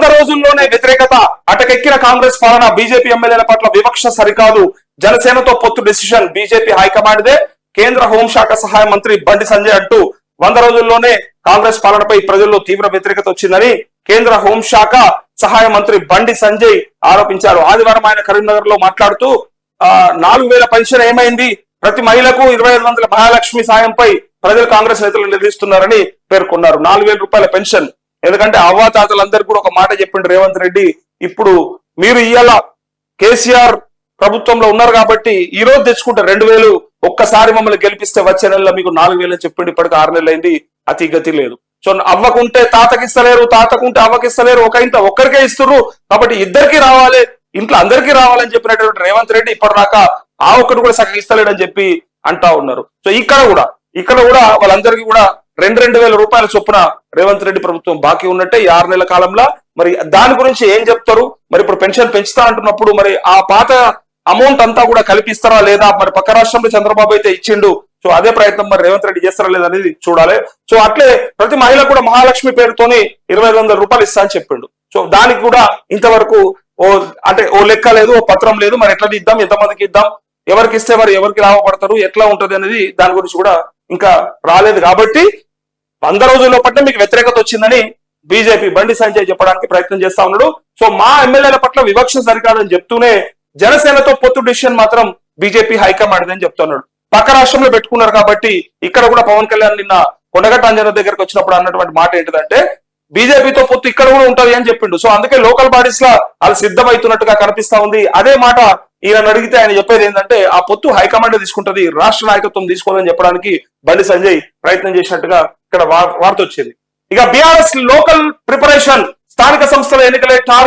వంద రోజుల్లోనే వ్యతిరేకత అటకెక్కిన కాంగ్రెస్ పాలన బీజేపీ ఎమ్మెల్యేల పట్ల వివక్ష సరికాదు. జనసేనతో పొత్తు డెసిషన్ బీజేపీ హైకమాండ్దే. కేంద్ర హోంశాఖ సహాయ మంత్రి బండి సంజయ్ అంటూ వంద రోజుల్లోనే కాంగ్రెస్ పాలనపై ప్రజల్లో తీవ్ర వ్యతిరేకత వచ్చిందని కేంద్ర హోంశాఖ సహాయ మంత్రి బండి సంజయ్ ఆరోపించారు. ఆదివారం ఆయన కరీంనగర్లో మాట్లాడుతూ ఆ నాలుగు వేల పెన్షన్ ఏమైంది? ప్రతి మహిళకు ఇరవై ఐదు వందల మహాలక్ష్మి సాయంపై ప్రజలు కాంగ్రెస్ నేతలు నిలదీస్తున్నారని పేర్కొన్నారు. నాలుగు వేల రూపాయల పెన్షన్ ఎందుకంటే అవ్వాతాతలందరికీ కూడా ఒక మాట చెప్పిండు రేవంత్ రెడ్డి. ఇప్పుడు మీరు ఇవాళ కేసీఆర్ ప్రభుత్వంలో ఉన్నారు కాబట్టి ఈ రోజు తెచ్చుకుంటే రెండు వేలు ఒక్కసారి మమ్మల్ని గెలిపిస్తే వచ్చే నెలలో మీకు నాలుగు వేలు చెప్పిండి. ఇప్పటికి ఆరు నెలలు అయింది. అతి గతి లేదు. సో అవ్వకుంటే తాతకిస్తలేరు తాతకుంటే అవ్వకిస్తలేరు ఒక ఇంత ఒక్కరికే ఇస్తుర్రు. కాబట్టి ఇద్దరికి రావాలి ఇంట్లో అందరికీ రావాలని చెప్పినటువంటి రేవంత్ రెడ్డి ఇప్పటిదాకా ఆ ఒక్కటి కూడా సగం ఇస్తలేడని చెప్పి అంటా ఉన్నారు. సో ఇక్కడ కూడా ఇక్కడ కూడా వాళ్ళందరికీ కూడా రెండు రెండు వేల రూపాయల చొప్పున రేవంత్ రెడ్డి ప్రభుత్వం బాకీ ఉన్నట్టే ఈ ఆరు నెలల కాలంలో. మరి దాని గురించి ఏం చెప్తారు? మరి ఇప్పుడు పెన్షన్ పెంచుతా అంటున్నప్పుడు మరి ఆ పాత అమౌంట్ అంతా కూడా కల్పిస్తారా లేదా? మరి పక్క రాష్ట్రంలో చంద్రబాబు అయితే ఇచ్చిండు. సో అదే ప్రయత్నం మరి రేవంత్ రెడ్డి చేస్తారా లేదా అనేది చూడాలి. సో అట్లే ప్రతి మహిళ కూడా మహాలక్ష్మి పేరుతోని ఇరవై ఐదు వందల రూపాయలు ఇస్తా అని చెప్పిండు. సో దానికి కూడా ఇంతవరకు ఓ అంటే ఓ లెక్క లేదు ఓ పత్రం లేదు. మరి ఎట్లా ఇద్దాం? ఎంతమందికి ఇద్దాం? ఎవరికి ఇస్తే మరి ఎవరికి లాభపడతారు? ఎట్లా ఉంటది అనేది దాని గురించి కూడా ఇంకా రాలేదు కాబట్టి వంద రోజుల్లో పట్ల మీకు వ్యతిరేకత వచ్చిందని బీజేపీ బండి సంజయ్ చెప్పడానికి ప్రయత్నం చేస్తా ఉన్నాడు. సో మా ఎమ్మెల్యేల పట్ల వివక్ష సరికాదని చెప్తూనే జనసేనతో పొత్తు డిసిషన్ మాత్రం బీజేపీ హైకమాండ్ అని చెప్తున్నాడు పక్క రాష్ట్రంలో పెట్టుకున్నారు కాబట్టి ఇక్కడ కూడా పవన్ కళ్యాణ్ నిన్న కొండగట్ట అంజన దగ్గరకు వచ్చినప్పుడు అన్నటువంటి మాట ఏంటిదంటే బీజేపీతో పొత్తు ఇక్కడ కూడా ఉంటది అని చెప్పిండు. సో అందుకే లోకల్ బాడీస్ లా వాళ్ళు సిద్ధమవుతున్నట్టుగా కనిపిస్తా ఉంది. అదే మాట ఈయన అడిగితే ఆయన చెప్పేది ఏంటంటే ఆ పొత్తు హైకమాండ్ తీసుకుంటది రాష్ట్ర నాయకత్వం తీసుకోవాలని చెప్పడానికి బండి సంజయ్ ప్రయత్నం చేసినట్టుగా ఇక్కడ వార్త వచ్చింది. ఇక బీఆర్ఎస్ లోకల్ ప్రిపరేషన్ స్థానిక సంస్థల ఎన్నికలే టార్